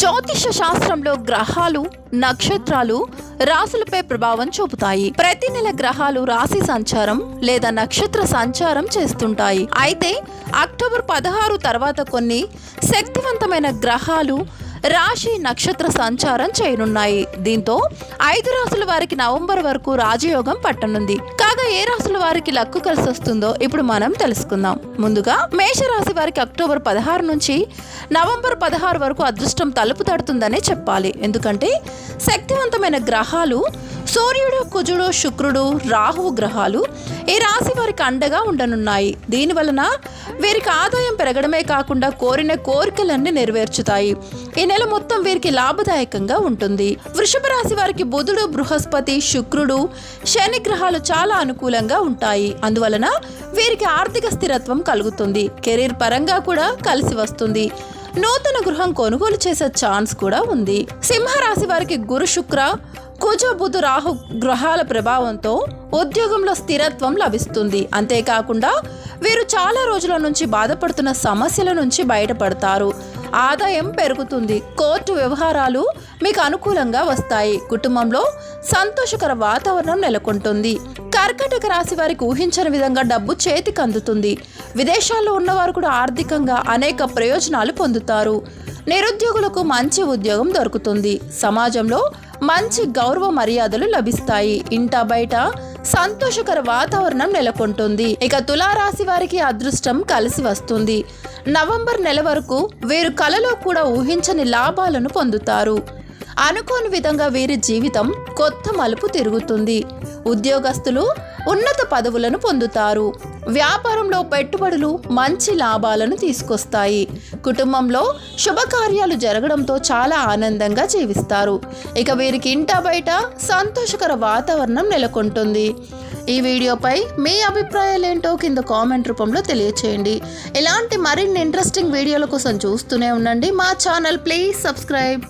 జ్యోతిష శాస్త్రంలో గ్రహాలు నక్షత్రాలు రాశులపై ప్రభావం చూపుతాయి. ప్రతి నెల గ్రహాలు రాశి సంచారం లేదా నక్షత్ర సంచారం చేస్తుంటాయి. అయితే అక్టోబర్ పదహారు తర్వాత కొన్ని శక్తివంతమైన గ్రహాలు రాశి నక్షత్ర సంచారం చేయనున్నాయి. దీంతో ఐదు రాశుల వారికి నవంబర్ వరకు రాజయోగం పట్టనుంది. ఏ రాసుల వారికి లక్కు కలిసి వస్తుందో ఇప్పుడు మనం తెలుసుకుందాం. ముందుగా మేషరాశి వారికి అక్టోబర్ పదహారు నుంచి నవంబర్ పదహారు వరకు అదృష్టం తలుపు తడుతుందనే చెప్పాలి. ఎందుకంటే శక్తివంతమైన గ్రహాలు సూర్యుడు కుజుడు శుక్రుడు రాహువు గ్రహాలు ఈ రాశి వారికి అండగా ఉండనున్నాయి. దీనివలన వీరికి ఆదాయం పెరగడమే కాకుండా కోరిన కోరికలన్నీ నెరవేర్చుతాయి. ఈ నెల మొత్తం వీరికి లాభదాయకంగా ఉంటుంది. వృషభ రాశి వారికి బుధుడు బృహస్పతి శుక్రుడు శని గ్రహాలు చాలా అనుకూలంగా ఉంటాయి. అందువలన వీరికి ఆర్థిక స్థిరత్వం కలుగుతుంది. కెరీర్ పరంగా కూడా కలిసి వస్తుంది. నూతన గృహం కొనుగోలు చేసే ఛాన్స్ కూడా ఉంది. సింహరాశి వారికి గురు శుక్ర కుజ బుధు రాహు గ్రహాల ప్రభావంతో ఉద్యోగంలో స్థిరత్వం లభిస్తుంది. అంతేకాకుండా వీరు చాలా రోజుల నుంచి బాధపడుతున్న సమస్యల నుంచి బయటపడతారు. ఆదాయం పెరుగుతుంది. కోర్టు వ్యవహారాలు మీకు అనుకూలంగా వస్తాయి. కుటుంబంలో సంతోషకర వాతావరణం నెలకొంటుంది. కర్కటక రాశి వారికి ఊహించని విధంగా డబ్బు చేతికి అందుతుంది. విదేశాల్లో ఉన్నవారు కూడా ఆర్థికంగా అనేక ప్రయోజనాలు పొందుతారు. నిరుద్యోగులకు మంచి ఉద్యోగం దొరుకుతుంది. సమాజంలో మంచి గౌరవ మర్యాదలు లభిస్తాయి. ఇంట బయట సంతోషకర వాతావరణం నెలకొంటుంది. ఇక తులారాశి వారికి అదృష్టం కలిసి వస్తుంది. నవంబర్ నెల వరకు వీరు కలలో కూడా ఊహించని లాభాలను పొందుతారు. అనుకోని విధంగా వీరి జీవితం కొత్త మలుపు తిరుగుతుంది. ఉద్యోగస్తులు ఉన్నత పదవులను పొందుతారు. వ్యాపారంలో పెట్టుబడులు మంచి లాభాలను తీసుకొస్తాయి. కుటుంబంలో శుభకార్యాలు జరగడంతో చాలా ఆనందంగా జీవిస్తారు. ఇక వీరికి ఇంట బయట సంతోషకర వాతావరణం నెలకొంటుంది. ఈ వీడియోపై మీ అభిప్రాయాలు ఏంటో కింద కామెంట్ రూపంలో తెలియచేయండి. ఇలాంటి మరిన్ని ఇంట్రెస్టింగ్ వీడియోల కోసం చూస్తూనే ఉండండి. మా ఛానల్ ప్లీజ్ సబ్స్క్రైబ్.